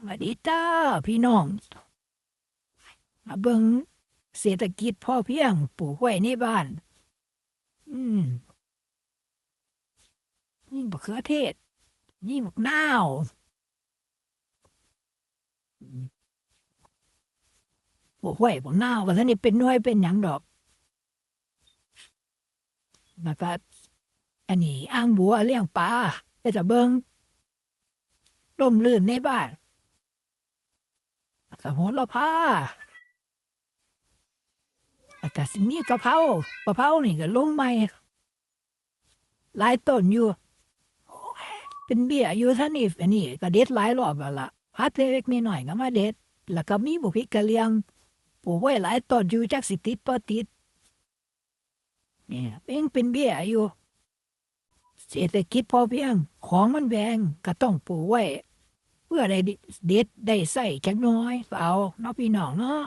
สวัสดีจ้าพี่น้อง มาเบิงเศรษฐกิจพ่อเพียงปลูกไว้ในบ้าน อืมนี่บักเขือเทศ นี่บักนาวปลูกไว้บักนาวก็ท่านนี่เป็นหน้อยเป็นหยังดอกแล้วก็อันนี้อ่างบัวเลี้ยงปลาแต่จะเบิงร่มรื่นในบ้าน โหระพาแล้วก็สิมีกะเพรากะเพรานี่ก็ลงใหม่หลายต้นอยู่ เป็นเบี้ยอยู่ท่านี่อันนี้ก็เด็ดหลายรอบแล้วล่ะพัดเล็กๆน้อยๆก็มาเด็ด แล้วก็มีบุพริกกะเลียงปลูกไว้หลายต้นอยู่จักสิติดบ่ติดเนี่ยเป็นเป็นเบี้ยอยู่ เศรษฐกิจพอเพียงของมันแพงก็ต้องปลูกไว้ เพื่อได้เด็ดได้ใส่จักน้อยเอาเนาะพี่น้องเนาะ